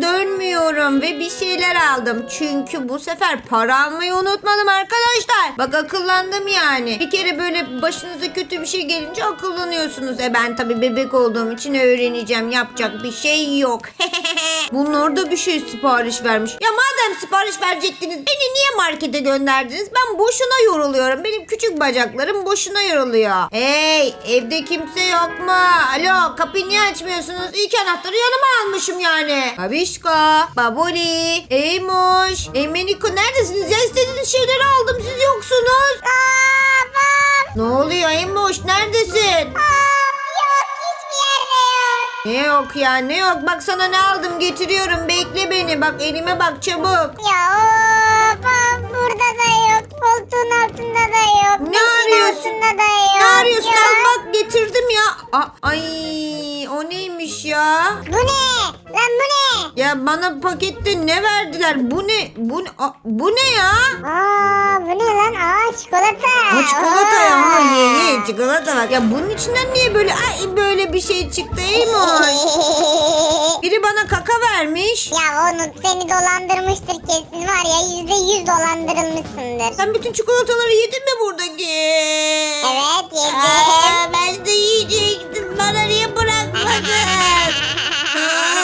4 dönmüyorum ve bir şeyler aldım. Çünkü bu sefer para almayı unutmadım arkadaşlar. Bak akıllandım yani. Bir kere böyle başınıza kötü bir şey gelince akıllanıyorsunuz. E ben tabii bebek olduğum için öğreneceğim. Yapacak bir şey yok. Bunlar da bir şey sipariş vermiş. Ya madem sipariş verecektiniz beni niye markete gönderdiniz? Ben boşuna yoruluyorum. Benim küçük bacaklarım boşuna yoruluyor. Hey evde kimse yok mu? Alo kapıyı niye açmıyorsunuz? İlk anahtarı yanıma almışım yani. Babişko, Baboli, Eymoş, Emeniko neredesiniz ya? İstediğiniz şeyleri aldım siz yoksunuz. Ne oluyor Eymoş neredesin? Yok hiçbir yerde yok. Ne yok ya ne yok bak sana ne aldım getiriyorum bekle beni bak elime bak çabuk. Ya of, burada da yok. Koltuğun altında da yok. Ne arıyorsun? altında da yok. Ne arıyorsun ya. al bak getirdim ya. Aa, ay o neymiş ya? Bu ne? Lan bu ne? Ya bana pakette ne verdiler? Bu ne? Bu ne? Aa, bu ne ya? Aa bu ne lan? Aa çikolata. Ha çikolata ya Oo. ha ye ye çikolata bak. Ya bunun içinden niye böyle ay böyle bir şey çıktı Eymoş? Biri bana kaka vermiş. ya onu seni dolandırmıştır kesin var ya yüzde yüz dolandırılmışsındır. Sen bütün çikolataları yedin mi buradaki? Evet yedim. Aa, ben de yiyecektim. Bana niye bırakmadın? Aa,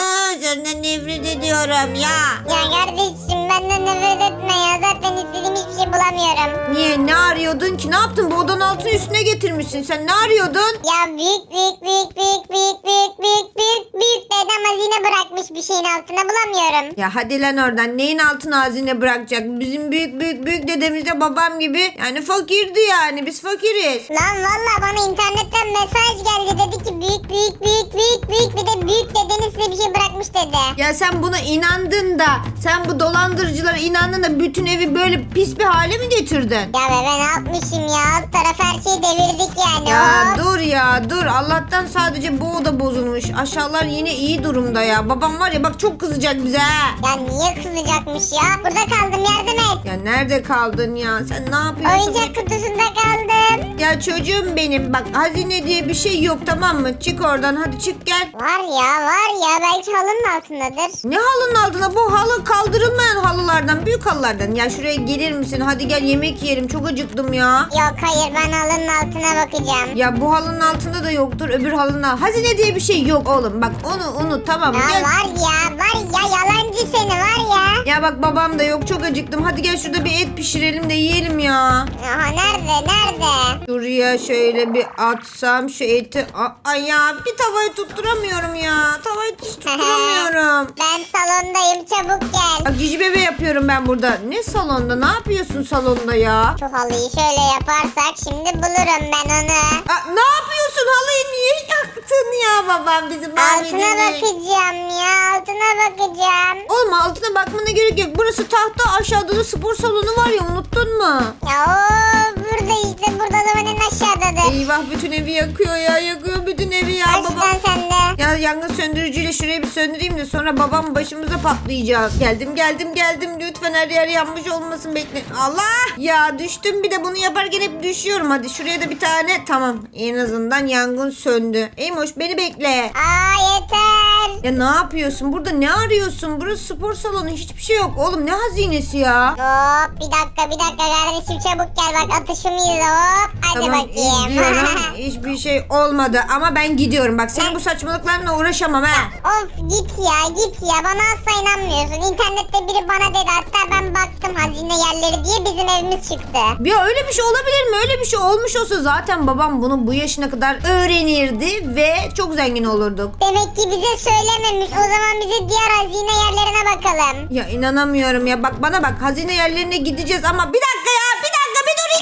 nefret ediyorum ya. Ya kardeşim benden nefret etme ya. Zaten istediğim hiçbir şey bulamıyorum. Niye? Ne arıyordun ki? Ne yaptın? Bu odanın altını üstüne getirmişsin. Sen ne arıyordun? Ya büyük büyük büyük büyük büyük büyük büyük büyük büyük dedem hazine bırakmış bir şeyin altına bulamıyorum. Ya hadi lan oradan. Neyin altına hazine bırakacak? Bizim büyük büyük büyük dedemiz de babam gibi. Yani fakirdi yani. Biz fakiriz. Lan valla bana internetten mesaj geldi dedi ki büyük büyük büyük büyük büyük bir de büyük dedeniz size bir şey bırakmış dedi. Ya sen buna inandın da sen bu dolandırıcılara inandın da bütün evi böyle pis bir hale mi getirdin? Ya be ben ne yapmışım ya alt taraf her şeyi devirdik yani. Ya Hop. dur ya dur Allah'tan sadece bu oda bozulmuş aşağılar yine iyi durumda ya babam var ya bak çok kızacak bize ha. Ya niye kızacakmış ya? Burada kaldım yardım et. Ya nerede kaldın ya sen ne yapıyorsun? Oyuncak kutusunda kaldım. Ya çocuğum benim bak hazine diye bir şey yok tamam mı çık oradan hadi çık gel. Var ya var ya belki halının altındadır. Ne halının altına bu halı kaldırılmayan halılardan büyük halılardan ya şuraya gelir misin hadi gel yemek yiyelim çok acıktım ya. Yok hayır ben halının altına bakacağım. Ya bu halının altında da yoktur öbür halının al- Hazine diye bir şey yok oğlum bak onu unut tamam? Ya Gel. var ya var ya yalancı seni var ya. Ya bak babam da yok çok acıktım. Hadi gel şurada bir et pişirelim de yiyelim ya. Aha nerede nerede? Şuraya şöyle bir atsam şu eti. A- Ay ya bir tavayı tutturamıyorum ya. Tavayı hiç tutturamıyorum. Ben salondayım çabuk gel. Bak cici bebe yapıyorum ben burada. Ne salonda? Ne yapıyorsun salonda ya? Şu halıyı şöyle yaparsak şimdi bulurum ben onu. Aa, ne yapıyorsun? Halıyı niye yaktın ya babam bizim Altına bakacağım ya altına bakacağım. Oğlum altına bakmana gerek yok. Burası tahta aşağıda da spor salonu var ya unuttun mu? Ya o burada işte burada o zaman en aşağıdadır. Eyvah bütün evi yakıyor ya yakıyor bütün evi ya babam. Baştan sende. Ya yangın söndürücüyle şurayı bir söndüreyim de sonra babam başımıza patlayacak. Geldim geldim geldim lütfen her yer yanmış olmasın bekle. Allah ya düştüm bir de bunu yaparken hep düşüyorum. Hadi şuraya da bir tane tamam en azından yangın söndü. Eymoş beni bekle. Aa yeter. Ya ne yapıyorsun burada ne arıyorsun? Burası spor salonu hiçbir şey yok. Oğlum ne hazinesi ya? Hop bir dakika bir dakika kardeşim çabuk gel bak atışımı izle hop. Hadi Tamam bakayım. izliyorum. Hiçbir şey olmadı ama ben gidiyorum. Bak senin bu saçmalıklarla uğraşamam ha. Of git ya git ya bana asla inanmıyorsun. İnternette biri bana dedi hatta ben baktım hazine yerleri diye bizim evimiz çıktı. Ya öyle bir şey olabilir mi? Öyle bir şey olmuş olsa zaten babam bunu bu yaşına kadar öğrenirdi ve çok zengin olurduk. Demek ki bize söylememiş. O zaman bize diğer hazine yerlerine bakalım. Ya inanamıyorum ya. Bak bana bak hazine yerlerine gideceğiz ama bir dakika ya bir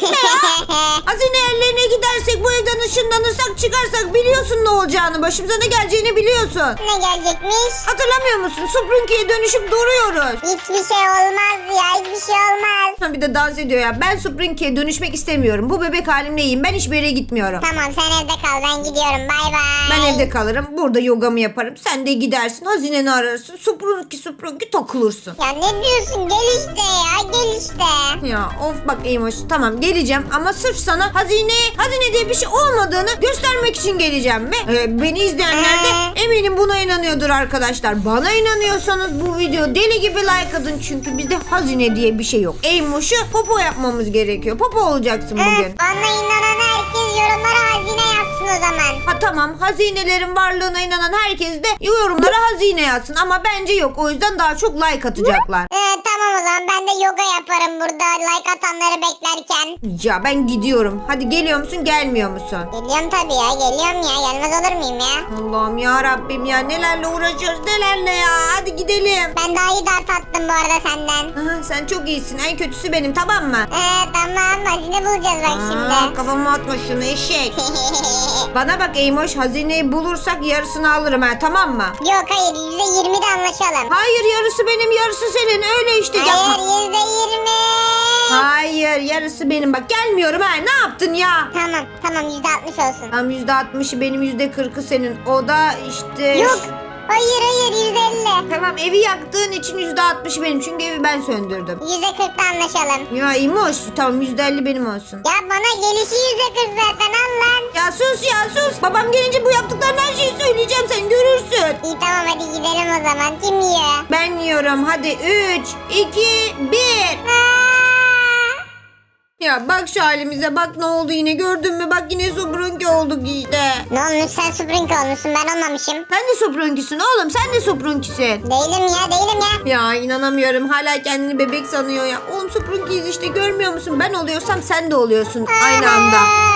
dakika bir dur itme ya. hazine yerlerine gidersek bu evden ışınlanırsak çıkarsak biliyorsun ne olacağını. Başımıza ne geleceğini biliyorsun. ne gelecekmiş? Hatırlamıyor musun? Sprunky'ye dönüşüp duruyoruz. Hiçbir şey olmaz ya. Hiçbir şey olmaz. Ha bir de dans ediyor ya. Ben Sprunky'ye dönüşmek istemiyorum. Bu bebek halimle iyiyim. Ben hiçbir yere gitmiyorum. Tamam sen evde kal. Ben gidiyorum. Bay bay. Ben evde kalırım. Burada yogamı yaparım. Sen de gidersin. Hazineni ararsın. Sprunky Sprunky takılırsın. Ya ne diyorsun? Gel işte ya. Gel işte. Ya of bak Eymoş tamam geleceğim ama sırf sana hazine hazine diye bir şey olmadığını göstermek için geleceğim ve e, beni izleyenler de Eminim buna inanıyordur arkadaşlar. Bana inanıyorsanız bu video deli gibi like atın. Çünkü bizde hazine diye bir şey yok. Eymoş'u popo yapmamız gerekiyor. Popo olacaksın bugün. Bana inanan herkes yorumlara hazine yazsın o zaman. Ha tamam hazinelerin varlığına inanan herkes de yorumlara hazine yazsın. Ama bence yok. O yüzden daha çok like atacaklar. Ee, tamam o zaman ben de yoga yaparım burada like atanları beklerken. Ya ben gidiyorum. Hadi geliyor musun gelmiyor musun? Geliyorum tabii ya geliyorum ya gelmez olur muyum ya? Allah'ım ya Rabbim ya nelerle uğraşıyoruz nelerle ya. Hadi gidelim. Ben daha iyi dart attım bu arada senden. Aha, sen çok iyisin. En kötüsü benim tamam mı? Ee, tamam hazine bulacağız bak Aa, şimdi. kafama atma şunu eşek. Bana bak Eymoş hazineyi bulursak yarısını alırım ha tamam mı? Yok hayır yüzde yirmi de anlaşalım. Hayır yarısı benim yarısı senin öyle işte yapma. Hayır yüzde yirmi. Hayır yarısı benim bak gelmiyorum ha ne yaptın ya? Tamam tamam yüzde altmış olsun. Tam yüzde altmışı benim yüzde kırkı senin. O da işte... Yok hayır hayır yüzde elli. Tamam evi yaktığın için yüzde altmışı benim çünkü evi ben söndürdüm. Yüzde kırkta anlaşalım. Ya İmoş tamam yüzde elli benim olsun. Ya bana gelişi yüzde kırk zaten al lan. Ya sus ya sus. Babam gelince bu yaptıkların her şeyi söyleyeceğim sen görürsün. İyi tamam hadi gidelim o zaman. Kim yiyor? Ben yiyorum hadi 3, 2, 1. Aa! Ya bak şu halimize bak ne oldu yine gördün mü bak yine sobrunki olduk işte. Ne olmuş sen Spring olmuşsun ben olmamışım. Sen de sobrunkisin oğlum sen de sobrunkisin. Değilim ya değilim ya. Ya inanamıyorum hala kendini bebek sanıyor ya. Oğlum sobrunkiyiz işte görmüyor musun ben oluyorsam sen de oluyorsun aynı anda.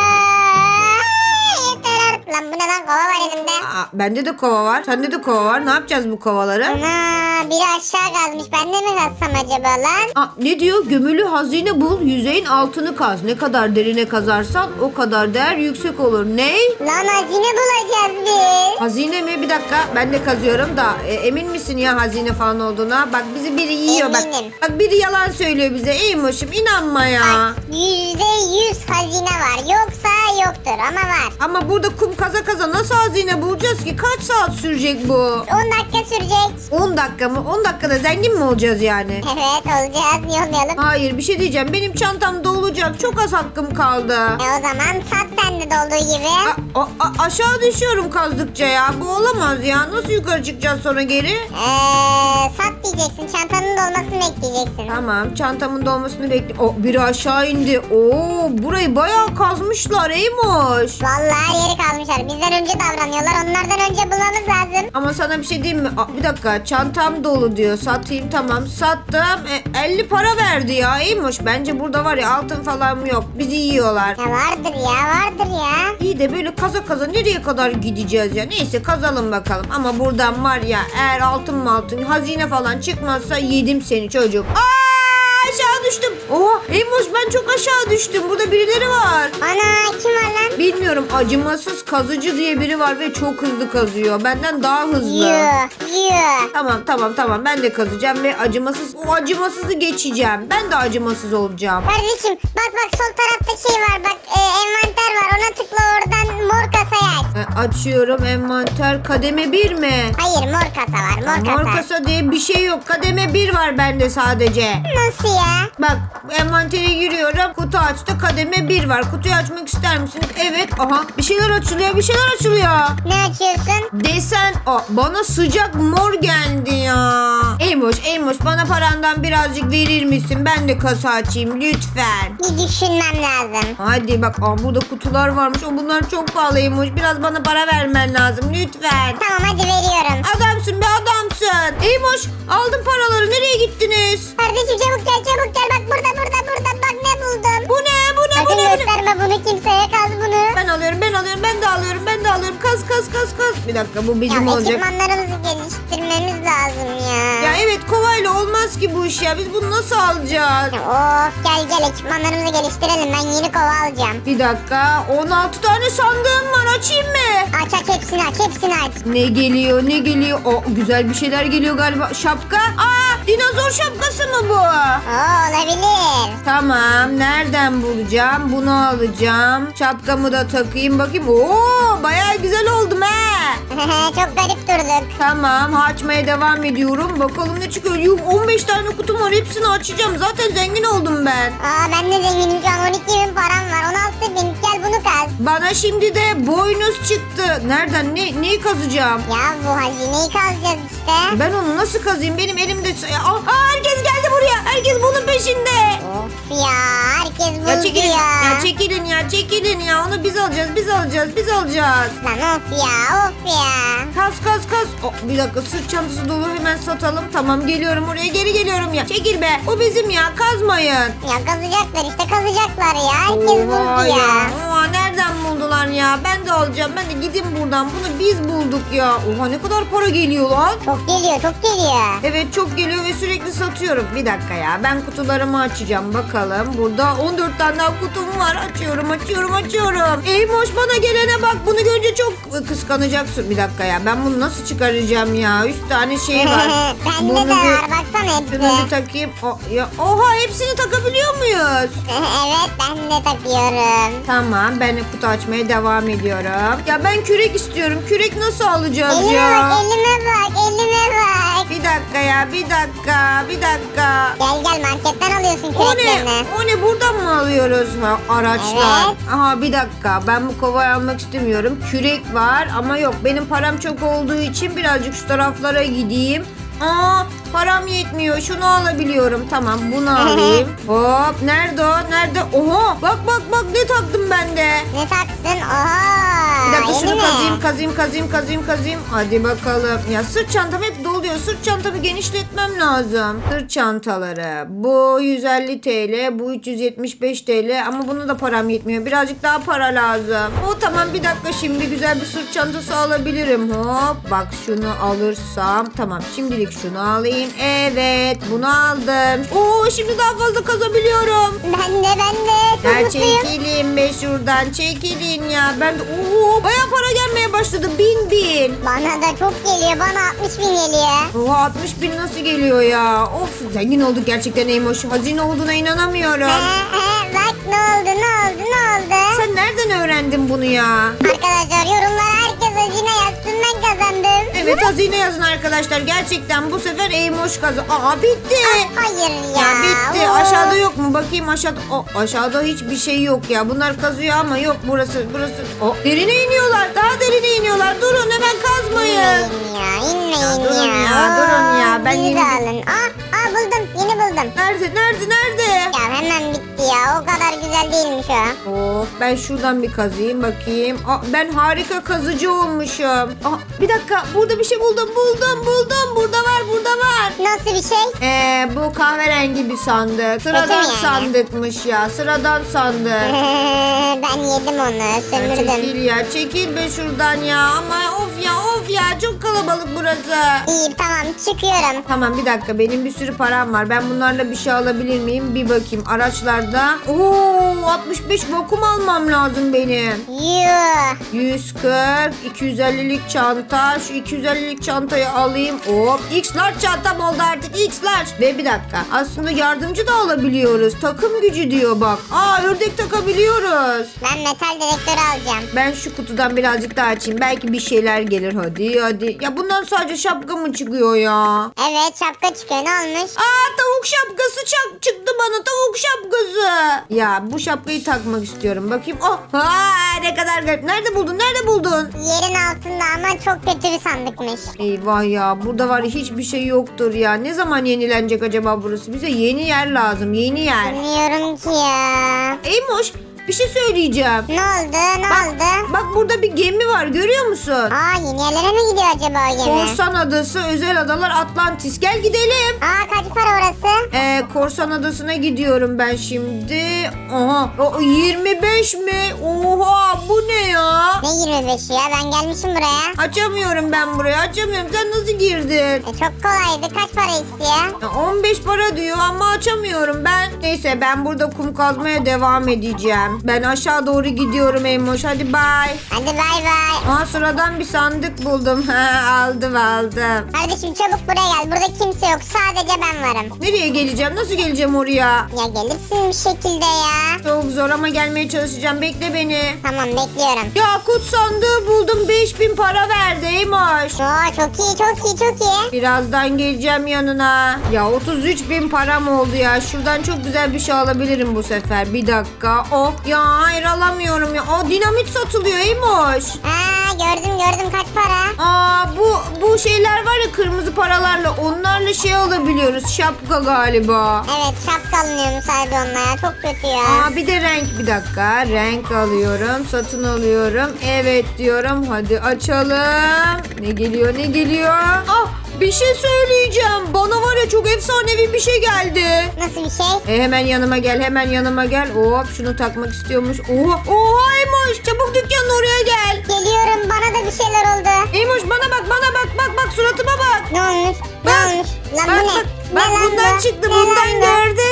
Lan bu ne lan kova var elimde. Aa, bende de kova var sende de kova var ne yapacağız bu kovaları? Ana biri aşağı kazmış ben de mi kazsam acaba lan? Aa, ne diyor? Gömülü hazine bul, yüzeyin altını kaz. Ne kadar derine kazarsan o kadar değer yüksek olur. Ne? Lan hazine bulacağız biz. Hazine mi? Bir dakika ben de kazıyorum da e, emin misin ya hazine falan olduğuna? Bak bizi biri yiyor bak. Eminim. Bak biri yalan söylüyor bize. İyiymişim inanma ya. Bak yüzde yüz hazine var yoksa yoktur ama var. Ama burada kum kaza kaza nasıl hazine bulacağız ki? Kaç saat sürecek bu? 10 dakika sürecek. 10 dakika mı? 10 dakikada zengin mi olacağız yani? Evet olacağız niye olmayalım? Hayır bir şey diyeceğim. Benim çantamda olacak. Çok az hakkım kaldı. E o zaman sat sen de dolduğu gibi. A- a- a- aşağı düşüyorum kazdıkça ya. Bu olamaz ya. Nasıl yukarı çıkacağız sonra geri? Eee sat diyeceksin çantanın dolmasını bekleyeceksin. Tamam çantamın dolmasını bekle. O biri aşağı indi. Oo burayı bayağı kazmışlar Eymoş. Vallahi yeri kalmışlar. Bizden önce davranıyorlar. Onlardan önce bulmamız lazım. Ama sana bir şey diyeyim mi? Aa, bir dakika çantam dolu diyor. Satayım tamam sattım. E, 50 para verdi ya Eymoş. Bence burada var ya altın falan yok. Bizi yiyorlar. Ya vardır ya vardır ya. İyi de böyle kaza kaza nereye kadar gideceğiz ya? Neyse kazalım bakalım. Ama buradan var ya eğer altın mı altın hazine falan çıkmazsa yedim seni çocuk. Aa aşağı düştüm. Oha Eymoş ben çok aşağı düştüm. Burada birileri var. Ana kim var lan? Bilmiyorum acımasız kazıcı diye biri var ve çok hızlı kazıyor. Benden daha hızlı. Yuh yuh. Tamam tamam tamam ben de kazacağım ve acımasız o acımasızı geçeceğim. Ben de acımasız olacağım. Kardeşim bak bak sol tarafta şey var bak e, envanter var ona tıkla oradan mor kasayı aç. E, açıyorum envanter kademe 1 mi? Hayır mor kasa var mor kasa. Mor kasa diye bir şey yok. Kademe 1 var bende sadece. Nasıl ya? Bak envantere giriyorum. Kutu açtı. Kademe 1 var. Kutuyu açmak ister misiniz? Evet. Aha bir şeyler açılıyor. Bir şeyler açılıyor. Ne açıyorsun? Desen Aa, bana sıcak mor geldi ya. Eymoş Eymoş bana parandan birazcık verir misin? Ben de kasa açayım lütfen. Bir düşünmem lazım. Hadi bak aa, burada kutular varmış. O bunlar çok pahalıymış. Biraz bana para vermen lazım lütfen. Tamam hadi veriyorum. Adamsın be adamsın. Eymoş aldım paraları. Nereye gittiniz? Kardeşim çabuk gel çabuk gel bak burada burada burada bak ne buldum. Bu ne? Bu ne? Bu Sakın ne? Bu ne? gösterme bunu kimseye kaz bunu. Ben alıyorum, ben alıyorum, ben de alıyorum, ben de alıyorum. Kaz, kaz, kaz, kaz. Bir dakika bu bizim Ya olacak. ekipmanlarımızı geliştirmemiz lazım ya. Ya evet kovayla olmaz ki bu iş ya. Biz bunu nasıl alacağız? Of gel gel ekipmanlarımızı geliştirelim ben yeni kova alacağım. Bir dakika. 16 tane sandığım var. Açayım mı? Aç aç hepsini aç hepsini aç. Ne geliyor, ne geliyor? O güzel bir şeyler geliyor galiba. Şapka. Aa, dinozor şapkası mı bu? Oo olabilir. Tamam. Nereden bulacağım? Bunu alacağım. Şapkamı da takayım bakayım. Oo, bayağı güzel oldum he. Çok garip durduk. Tamam açmaya devam ediyorum. Bakalım ne çıkıyor. Yuh 15 tane kutum var hepsini açacağım. Zaten zengin oldum ben. Aa ben de zenginim şu an 12 bin param var 16 bin gel bunu kaz. Bana şimdi de boynuz çıktı. Nereden? Ne, neyi kazacağım? Ya bu hazineyi kazacağız işte. Ben onu nasıl kazayım? Benim elimde... Aa, herkes geldi. Herkes bunun peşinde. Of ya herkes buldu Ya ya. çekilin ya. çekilin ya çekilin ya onu biz alacağız biz alacağız biz alacağız. Lan of ya of ya. Kas kas kas. Oh, bir dakika sırt çantası dolu hemen satalım. Tamam geliyorum oraya geri geliyorum ya. Çekil be o bizim ya kazmayın. Ya kazacaklar işte kazacaklar ya. Herkes Oha buldu ya. Oha nereden buldular ya? Ben de alacağım. Ben de gidin buradan. Bunu biz bulduk ya. Oha ne kadar para geliyor lan. Çok geliyor çok geliyor. Evet çok geliyor ve sürekli satıyorum. Bir dakika ya ben kutularımı açacağım bakalım. Burada 14 tane daha kutum var. Açıyorum açıyorum açıyorum. Eymoş bana gelene bak bunu görünce çok kıskanacaksın. Bir dakika ya ben bunu nasıl çıkaracağım ya? 3 tane şey var. Bende Bunu de var baksana hepsi. Şunu bir takayım. O, ya, oha hepsini takabiliyor muyuz? evet ben de takıyorum. Tamam ben de kutu açmaya devam ediyorum. Ya ben kürek istiyorum. Kürek nasıl alacağız Elime ya? bak elime bak elime bak. Bir dakika ya bir dakika bir dakika. Gel gel marketten alıyorsun O ne? küreklerini. O ne? Buradan mı alıyoruz ha, araçlar? Evet. Aha bir dakika. Ben bu kovayı almak istemiyorum. Kürek var ama yok. Benim param çok olduğu için birazcık şu taraflara gideyim. Aa param yetmiyor. Şunu alabiliyorum. Tamam bunu alayım. Hop nerede o? Nerede? Oha bak bak bak ne taktım ben de. Ne taktın? Oha. Bir dakika şunu mi? kazıyım kazıyım kazıyım kazıyım kazıyım. Hadi bakalım. Ya sırt çantam hep doluyor. Sırt çantamı genişletmem lazım. Sırt çantaları. Bu 150 TL. Bu 375 TL. Ama bunu da param yetmiyor. Birazcık daha para lazım. O tamam bir dakika şimdi güzel bir sırt çantası alabilirim. Hop bak şunu alırsam. Tamam şimdilik şunu alayım. Evet bunu aldım. Oo şimdi daha fazla kazabiliyorum. Ben de ben de. Çok Ya mutluyum. çekilin be şuradan çekilin ya. Ben de ooo baya para gelmeye başladı. Bin bin. Bana da çok geliyor. Bana 60 bin geliyor. Oha 60 bin nasıl geliyor ya? Of zengin olduk gerçekten Eymoş. Hazine olduğuna inanamıyorum. He bak ne oldu ne oldu ne oldu? Sen nereden öğrendin bunu ya? Arkadaşlar yorumlara hazine yazsın ben kazandım. Evet hazine yazın arkadaşlar. Gerçekten bu sefer Eymoş kazı. Aa bitti. Hayır ya. Ya bitti. Of. Aşağıda yok mu? Bakayım aşağıda. O, aşağıda hiçbir şey yok ya. Bunlar kazıyor ama yok burası. Burası. O, derine iniyorlar. Daha derine iniyorlar. Durun hemen kazmayın. İnmeyin ya inmeyin Ya durun ya, durun ya. Ben Bizi yeni- de alın. Aa, aa buldum yeni buldum. Nerede? Nerede? Nerede? Ya hemen bitti ya o kadar güzel değilmiş o. Of ben şuradan bir kazıyım bakayım. Aa, ben harika kazıcı olmuşum. Aa, bir dakika burada bir şey buldum buldum buldum. Burada var burada var. Nasıl bir şey? Ee, bu kahverengi bir sandık. Sıradan yani? sandıkmış ya. Sıradan sandık. ben yedim onu sömürdüm. Çekil ya çekil be şuradan ya. Ama of ya of ya çok kalabalık burası. İyi tamam çıkıyorum. Tamam bir dakika benim bir sürü param var. Ben bunlarla bir şey alabilir miyim? Bir bakayım araçlarda. Oo 65 vakum almam lazım benim. Yuh. 140 250'lik çanta. Şu 250'lik çantayı alayım. Hop X large çantam oldu artık X large. Ve bir dakika aslında yardımcı da alabiliyoruz. Takım gücü diyor bak. Aa ördek takabiliyoruz. Ben metal dedektörü alacağım. Ben şu kutudan birazcık daha açayım. Belki bir şeyler gelir hadi hadi. Ya bundan sadece şapka mı çıkıyor ya? Evet şapka çıkıyor ne olmuş? Aa tavuk şapkası çak çıktı bana tavuk şapkası. Ya bu şapkayı takmak istiyorum. Bakayım. Oh ha, ne kadar garip. Nerede buldun? Nerede buldun? Yerin altında ama çok kötü bir sandıkmış. Eyvah ya burada var ya hiçbir şey yoktur ya. Ne zaman yenilenecek acaba burası? Bize yeni yer lazım. Yeni yer. Bilmiyorum ki ya. Eymoş bir şey söyleyeceğim. Ne oldu ne Bak, oldu? bak burada bir gemi var görüyor musun? Aa yeni yerlere mi gidiyor acaba o gemi? Korsan Adası, Özel Adalar, Atlantis. Gel gidelim. Aa kaç para orası? Ee, Korsan Adası'na gidiyorum ben şimdi. Aha. O 25 mi? Oha bu ne ya? Ne 25'i ya ben gelmişim buraya. Açamıyorum ben burayı. Açamıyorum. Sen nasıl girdin? E, çok kolaydı kaç para istiyor? Ya 15 para diyor ama açamıyorum ben. Neyse ben burada kum kazmaya devam edeceğim. Ben aşağı doğru gidiyorum Eymoş. Hadi bay. Hadi bay bay. Aa sıradan bir sandık buldum. Ha, aldım aldım. Kardeşim çabuk buraya gel burada kimse yok sadece ben varım. Nereye geleceğim? Nasıl geleceğim oraya? Ya gelirsin bir şekilde ya. Çok zor ama gelmeye çalışacağım. Bekle beni. Tamam bekliyorum. Yakut sandığı buldum. 5000 para verdi Eymoş. Oo çok iyi çok iyi çok iyi. Birazdan geleceğim yanına. Ya 33 bin param oldu ya. Şuradan çok güzel bir şey alabilirim bu sefer. Bir dakika. O Ya hayır alamıyorum ya. Aa dinamit satılıyor Eymoş. Aa gördüm gördüm kaç para? Aa bu bu şeyler var ya kırmızı paralarla onlarla şey alabiliyoruz. Şapka galiba. Evet şapka alınıyormuş sadece onunla ya çok kötü ya. Aa bir de renk bir dakika. Renk alıyorum. Satın alıyorum. Evet diyorum. Hadi açalım. Ne geliyor ne geliyor? Ah bir şey söyleyeceğim. Bana var ya çok efsanevi bir şey geldi. Nasıl bir şey? E, hemen yanıma gel hemen yanıma gel. Hop şunu takmak istiyormuş. Oha, oha Emoş çabuk dükkanın oraya gel. Geliyorum bana da bir şeyler oldu. Emoş bana bak bana bak bak bak suratıma bak. Ne olmuş? Ne Bak, olmuş? Lan bak, bu ne? bak, Ne bak lan bundan bu? çıktı Ne bundan lan bu? gördün mü? Çok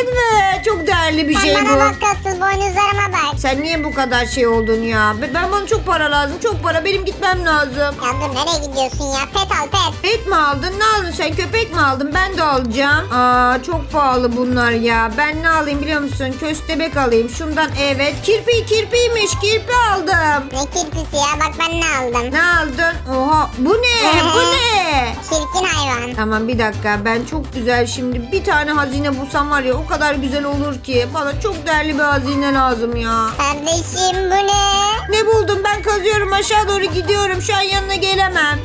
değerli bir Sen şey bana bu. bak asıl boynuzlarıma bak. Sen niye bu kadar şey oldun ya? Be- Ben bana çok para lazım. Çok para. Benim gitmem lazım. Ya dur nereye gidiyorsun ya? Pet al pet. Et mi aldın? Ne aldın? Sen köpek mi aldın? Ben de alacağım. Aa çok pahalı bunlar ya. Ben ne alayım biliyor musun? Köstebek alayım. Şundan evet. Kirpi kirpiymiş. Kirpi aldım. Ne kirpisi ya bak ben ne aldım. Ne aldın? Oha bu ne? Bu ne? Çirkin hayvan. Tamam bir dakika ben çok güzel şimdi bir tane hazine bulsam var ya o kadar güzel olur ki. Bana çok değerli bir hazine lazım ya. Kardeşim bu ne? Ne buldum ben kazıyorum aşağı doğru gidiyorum şu an yanına gelemem.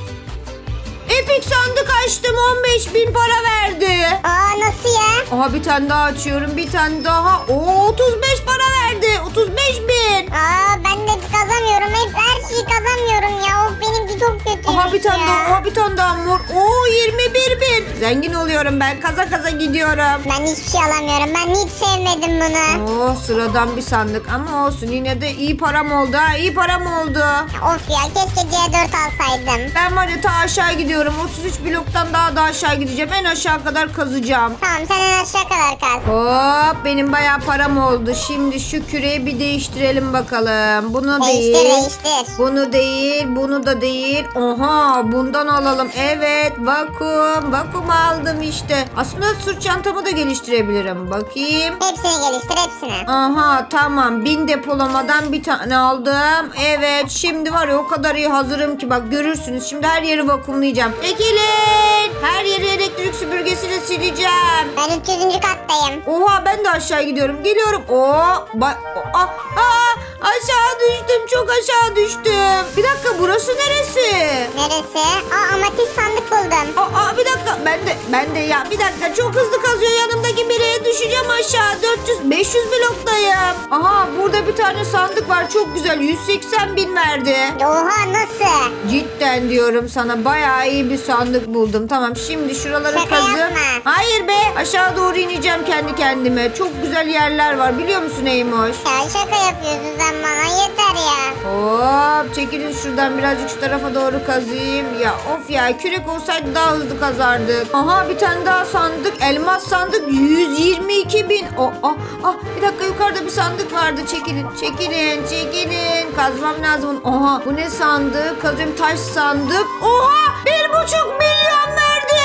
Epic sandık açtım 15 bin para verdi. Aa nasıl ya? Aha bir tane daha açıyorum bir tane daha. Oo 35 para verdi 35 bin. Aa ben de kazanmıyorum. Hep her şeyi kazanmıyorum ya. Of benimki çok kötü. Aha bir tane daha aha bir tane daha mor. Oo 21 bin. Zengin oluyorum ben kaza kaza gidiyorum. Ben hiçbir şey alamıyorum. Ben hiç sevmedim bunu. Oo sıradan bir sandık ama olsun yine de iyi param oldu ha iyi param oldu. Of ya keşke C4 alsaydım. Ben var ya ta aşağı gidiyorum 33 bloktan daha da aşağı gideceğim en aşağı kadar kazacağım. Tamam sen en aşağı kadar kaz. Hop benim bayağı param oldu. Şimdi şu küreyi bir değiştirelim bakalım. Bunu Değiştir değil. değiştir. Bunu değil, bunu da değil. Oha, bundan alalım. Evet, vakum. Vakum aldım işte. Aslında sırt çantamı da geliştirebilirim. Bakayım. Hepsini geliştir hepsini. Aha tamam bin depolamadan bir tane aldım. Evet şimdi var ya o kadar iyi hazırım ki bak görürsünüz. Şimdi her yeri vakumlayacağım. Çekilin. Her yeri elektrik süpürgesiyle sileceğim. Ben 300. kattayım. Oha ben de aşağı gidiyorum. Geliyorum. Oo, bak aa, aa, aşağı düştüm. Çok aşağı düştüm. Bir dakika burası neresi? Neresi? Aa amatist sandık buldum. Aa, bir dakika ben de ben de ya bir dakika çok hızlı kazıyor yanımdaki biri düşeceğim aşağı 400 500 bloktayım. Aha burada bir tane sandık var çok güzel 180 bin verdi. Oha nasıl? Cidden diyorum sana bayağı iyi bir sandık buldum. Tamam şimdi şuraları Şaka kazıp. yapma. Hayır be aşağı doğru ineceğim kendi kendime. Çok güzel yerler var biliyor musun Eymoş? Ya şaka yapıyorsun sen bana yeter ya. Hop çekilin şuradan birazcık şu tarafa doğru kazıyım. Ya of ya kürek olsaydı daha hızlı kazardık. Aha bir tane daha sandık. Elmas sandık 122 bin. Oh, ah, ah, bir dakika yukarıda bir sandık vardı. Çekilin çekilin çekilin. Kazmam lazım. Aha bu ne sandık? Kazıyorum taş sandık. Oha bir buçuk milyon verdi.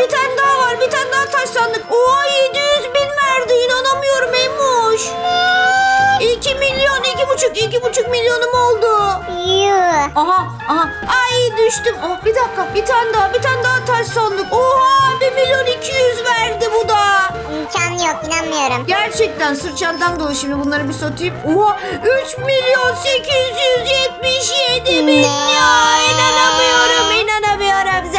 Bir tane daha var. Bir tane daha taş sandık. Oha 700 bin verdi. İnanamıyorum Emoş. 2 milyon, iki buçuk, iki buçuk milyonum oldu. Yuh. Aha, aha. Ay düştüm. Oh, bir dakika. Bir tane daha, bir tane daha taş sandık. Oha 1 milyon 200 verdi bu da. İmkanı yok inanmıyorum. Gerçekten sırt çantam dolu. Şimdi bunları bir satayım. Oha 3 milyon 877 bin Ne? ya. İnanamıyorum, inanamıyorum.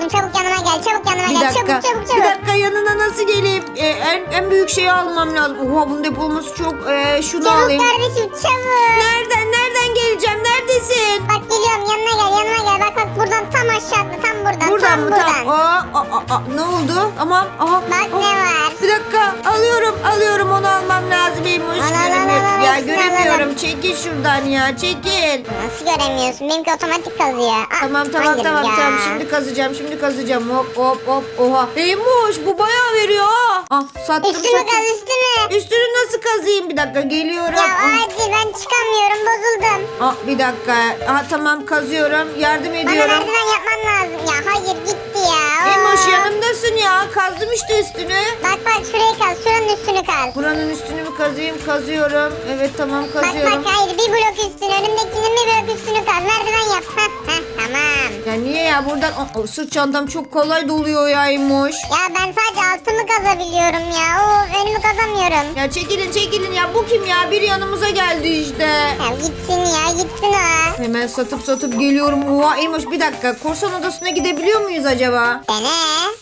Buldum. Çabuk yanıma gel. Çabuk yanıma Bir gel. dakika. Çabuk çabuk Bir çabuk. dakika yanına nasıl geleyim? Ee, en, en büyük şeyi almam lazım. Oha bunun depolaması çok. Ee, şunu Çabuk alayım. kardeşim çabuk. Nereden nereden geleceğim? Neredesin? Bak geliyorum yanına gel yanıma gel. Bak bak buradan tam aşağıda tam buradan. Buradan tam mı? buradan. Tamam. Aa, aa, aa, ne oldu? Tamam. Aha. Bak Aa, ne var. Bir dakika. Alıyorum. Alıyorum. Onu almam lazım. Hoş Al, al, al, al, Ya göremiyorum. Çekil şuradan ya. Çekil. Nasıl göremiyorsun? Benimki otomatik kazıyor. Aa, Tamam tamam tamam ya. tamam. Şimdi kazacağım. Şimdi kazacağım. Hop hop hop. Oha. Eymoş bu bayağı veriyor ha. Ah sattım Üstünü sattım. kaz üstünü. Üstünü nasıl kazıyım? Bir dakika geliyorum. Ya acil ben çıkamıyorum bozuldum. Aa, bir dakika. Aha, tamam kazıyorum. Yardım Bana ediyorum. merdiven yapman lazım. Ya hayır gitti ya. Emoş yanımdasın ya. Kazdım işte üstünü. Bak bak şurayı kaz. Şuranın üstünü kaz. Buranın üstünü mü kazıyım? Kazıyorum. Evet tamam Bak kazıyorum. bak hayır bir blok üstünü önümdekinin bir blok üstünü kaz. Merdiven yap. Heh, heh, tamam. Ya niye ya buradan Aa, o sırt çantam çok kolay doluyor ya Emoş. Ya ben sadece altımı kazabiliyorum ya. Oo, önümü kazamıyorum. Ya çekilin çekilin ya bu kim ya? Biri yanımıza geldi işte. Ya gitsin ya gitsin ha. Hemen satıp satıp geliyorum. Oha Emoş bir dakika. Korsan odasına gidebiliyor muyuz acaba? Dene.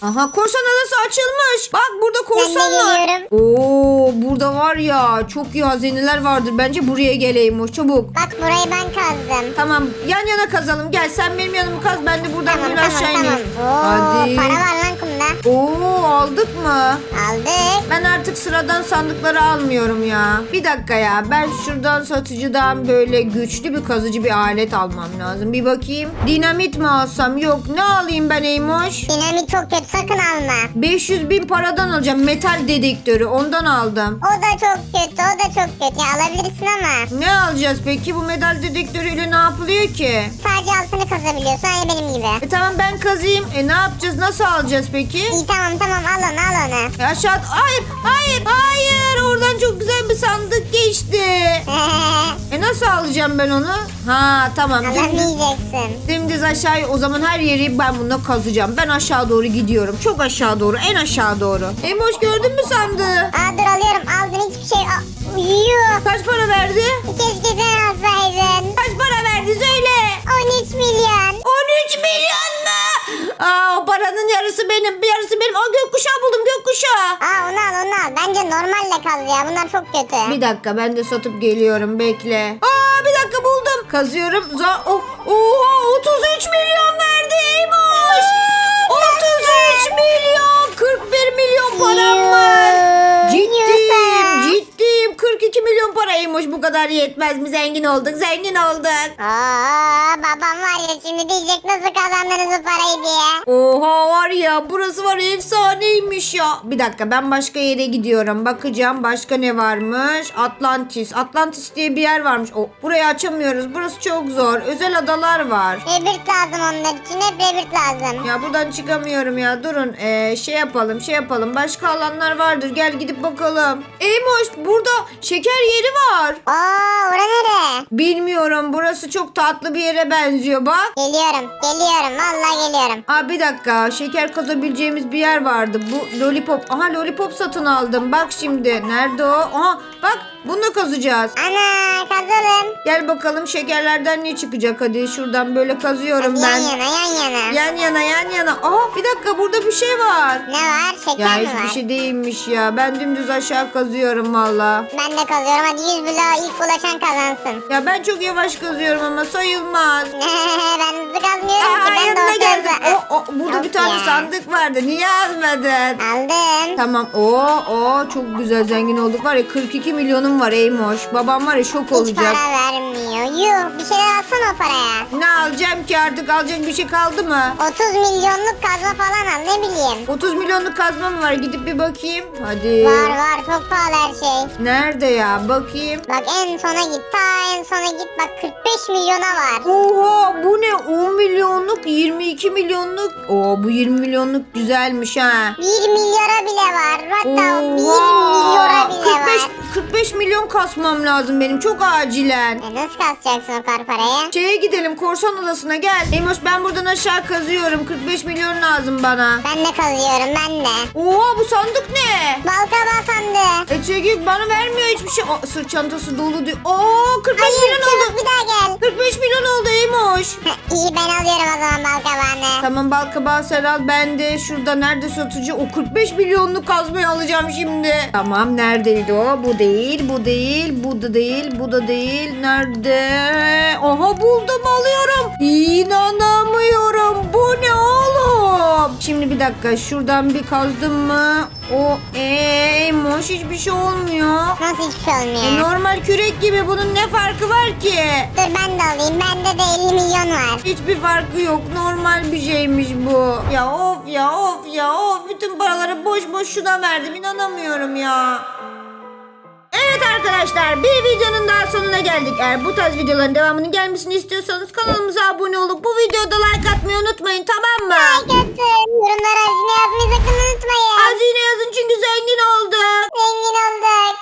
Aha korsan odası açılmış. Bak burada korsan var. geliyorum. Oo burada var ya çok iyi hazineler vardır. Bence buraya geleyim o çabuk. Bak burayı ben kazdım. Tamam yan yana kazalım. Gel sen benim yanımı kaz. Ben de buradan Tamam böyle tamam aşağı tamam. ineyim. Oo, Hadi. para var lan. Oo aldık mı? Aldık. Ben artık sıradan sandıkları almıyorum ya. Bir dakika ya. Ben şuradan satıcıdan böyle güçlü bir kazıcı bir alet almam lazım. Bir bakayım. Dinamit mi alsam? Yok. Ne alayım ben Eymoş? Dinamit çok kötü sakın alma. 500 bin paradan alacağım. Metal dedektörü. Ondan aldım. O da çok kötü o da çok kötü. Ya, alabilirsin ama. Ne alacağız peki? Bu metal dedektörüyle ne yapılıyor ki? Sadece altını kazabiliyorsun aynı benim gibi. E tamam ben kazıyım. E ne yapacağız? Nasıl alacağız peki? İyi tamam tamam al onu al onu. E aşağı... Hayır, hayır, hayır. Oradan çok güzel bir sandık geçti. E nasıl alacağım ben onu? Ha tamam. Dümdüz, Alamayacaksın. dümdüz aşağı o zaman her yeri ben bununla kazacağım. Ben aşağı doğru gidiyorum. Çok aşağı doğru. En aşağı doğru. Emoş gördün mü sandığı? Aa dur alıyorum aldım hiçbir şey. Aa, uyuyor. Kaç para verdi? Keşke sen alsaydın. Kaç para verdi söyle. 13 milyon. 13 milyon? Aa o paranın yarısı benim. Bir yarısı benim. Aa gökkuşağı buldum gökkuşağı. Aa onu al onu al. Bence normalle kaz ya. Bunlar çok kötü. Bir dakika ben de satıp geliyorum bekle. Aa bir dakika buldum. Kazıyorum. Za oh, oha 33 milyon verdi Eymoş. 33 milyon. Eymoş bu kadar yetmez mi? Zengin olduk zengin olduk. Aa babam var ya şimdi diyecek nasıl kazandınız bu parayı diye. Oha var ya burası var ya, efsaneymiş ya. Bir dakika ben başka yere gidiyorum. Bakacağım başka ne varmış. Atlantis. Atlantis diye bir yer varmış. O, burayı açamıyoruz. Burası çok zor. Özel adalar var. Rebirt lazım onlar için hep rebirt lazım. Ya buradan çıkamıyorum ya. Durun. Ee, şey yapalım şey yapalım. Başka alanlar vardır. Gel gidip bakalım. Eymoş burada şeker yeri var. Aa ora nere? Bilmiyorum. Burası çok tatlı bir yere benziyor bak. Geliyorum geliyorum vallahi geliyorum. Aa bir dakika şeker kazabileceğimiz bir yer vardı. Bu lollipop. Aha lollipop satın aldım. Bak şimdi. Nerede o? Aha bak bunu kazacağız. Ana kazalım. Gel bakalım şekerlerden ne çıkacak. Hadi şuradan böyle kazıyorum Hadi ben. yan yana yan yana. Yan yana yan yana. Aa bir dakika burada bir şey var. Ne var? Şeker Ya mi hiçbir var? şey değilmiş ya. Ben dümdüz aşağı kazıyorum valla. Ben de kazıyorum. Hadi 100 bloğa ilk ulaşan kazansın. Ya ben çok yavaş kazıyorum ama sayılmaz. ben hızlı kazmıyorum Aa ki. Ben de yanına orta geldim. hızlı. O, o, burada bir Of tane ya. sandık vardı. Niye almadın? Aldım. Tamam. Oo, oo çok güzel zengin olduk. Var ya 42 milyonum var Eymoş. Babam var ya şok Hiç olacak. para vermiyor. Yuh bir şeyler alsana o paraya. Ne alacağım ki artık alacak bir şey kaldı mı? 30 milyonluk kazma falan al ne bileyim. 30 milyonluk kazma mı var? Gidip bir bakayım. Hadi. Var var çok pahalı her şey. Nerede ya? Bakayım. Bak en sona git ta en sona git bak 45 milyona var. Oha bu ne? 10 milyonluk 22 milyonluk. Oo bu 20 milyonluk güzelmiş ha. 1 milyara bile var. Hatta 1 milyora Oha. bile 45, var. 45 milyon kasmam lazım benim çok acilen. E nasıl kasacaksın o kar parayı? Şeye gidelim korsan odasına gel. Eymoş ben buradan aşağı kazıyorum. 45 milyon lazım bana. Ben de kazıyorum ben de. Oha bu sandık ne? Balkaba sandı. E çekil bana vermiyor hiçbir şey. Aa, sırt çantası dolu diyor. Oo 45 Hayır milyon çabuk oldu. bir daha gel. 45 milyon oldu Eymoş. İyi ben alıyorum o zaman balkabağını. Tamam bal kabağı sen al. Ben de şurada nerede satıcı o 45 milyonluk kazmayı alacağım şimdi. Tamam neredeydi o? Bu değil, bu değil, bu da değil, bu da değil. Nerede? Aha buldum alıyorum. İnanamıyorum. Bu ne oğlum? Şimdi bir dakika şuradan bir kazdım mı? O eymoş hiçbir şey olmuyor. Nasıl hiçbir şey E, olmuyor? normal kürek gibi bunun ne farkı var ki? Dur ben de alayım. Bende de 50 milyon var. Hiçbir farkı yok. Normal bir şeymiş bu. Ya of ya of ya of. Bütün paraları boş boş şuna verdim. İnanamıyorum ya. Evet arkadaşlar bir videonun daha sonuna geldik. Eğer bu tarz videoların devamının gelmesini istiyorsanız kanalımıza abone olup bu videoda like atmayı unutmayın tamam mı? Like atın. Yorumlara hazine yazmayı sakın unutmayın. Hazine yazın çünkü zengin olduk. Zengin olduk.